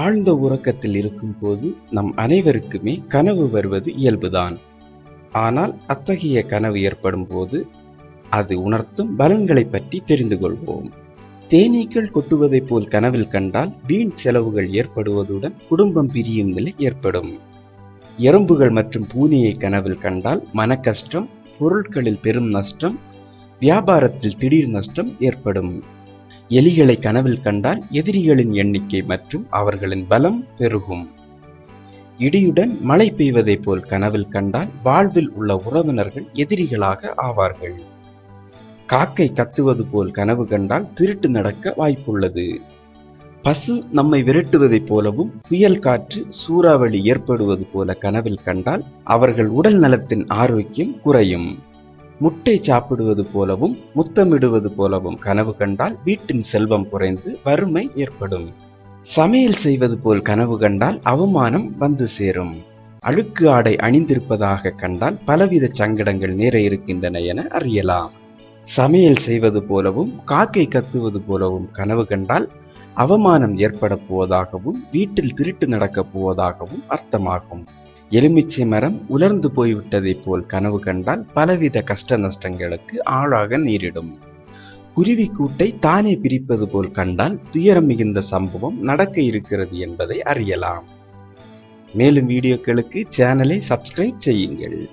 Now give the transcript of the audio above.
ஆழ்ந்த உறக்கத்தில் இருக்கும்போது நம் அனைவருக்குமே கனவு வருவது இயல்புதான். ஆனால் அத்தகைய கனவு ஏற்படும் போது அது உணர்த்தும் பலன்களை பற்றி தெரிந்து கொள்வோம். தேனீக்கள் கொட்டுவதைப் போல் கனவில் கண்டால் வீண் செலவுகள் ஏற்படுவதுடன் குடும்பம் பிரியும் நிலை ஏற்படும். எறும்புகள் மற்றும் பூனையை கனவில் கண்டால் மன கஷ்டம் பொருட்களில் பெரும் நஷ்டம் வியாபாரத்தில் திடீர் நஷ்டம் ஏற்படும். எலிகளை கனவில் கண்டால் எதிரிகளின் எண்ணிக்கை மற்றும் அவர்களின் பலம் பெருகும். இடியுடன் மழை பெய்வதைப் போல் கனவில் கண்டால் வாழ்வில் உள்ள உறவினர்கள் எதிரிகளாக ஆவார்கள். காக்கை கத்துவது போல் கனவு கண்டால் திருட்டு நடக்க வாய்ப்புள்ளது. பசு நம்மை விரட்டுவதைப் போலவும் புயல் காற்று சூறாவளி ஏற்படுவது போல கனவில் கண்டால் அவர்கள் உடல் நலத்தின் ஆரோக்கியம் குறையும். முட்டை சாப்பிடுவது போலவும் முத்தமிடுவது போலவும் கனவு கண்டால் வீட்டின் செல்வம் குறைந்து வறுமை ஏற்படும். சமையல் செய்வது போல் கனவு கண்டால் அவமானம் வந்து சேரும். அழுக்கு ஆடை அணிந்திருப்பதாக கண்டால் பலவித சங்கடங்கள் நேர இருக்கின்றன என அறியலாம். சமையல் செய்வது போலவும் காக்கை கத்துவது போலவும் கனவு கண்டால் அவமானம் ஏற்பட போவதாகவும் வீட்டில் திருட்டு நடக்கப் போவதாகவும் அர்த்தமாகும். எலுமிச்சை மரம் உலர்ந்து போய்விட்டதைப் போல் கனவு கண்டால் பலவித கஷ்ட நஷ்டங்களுக்கு ஆளாக நேரிடும். குருவி கூட்டை தானே பிரிப்பது போல் கண்டால் துயரம் மிகுந்த சம்பவம் நடக்க இருக்கிறது என்பதை அறியலாம். மேலும் வீடியோக்களுக்கு சேனலை சப்ஸ்கிரைப் செய்யுங்கள்.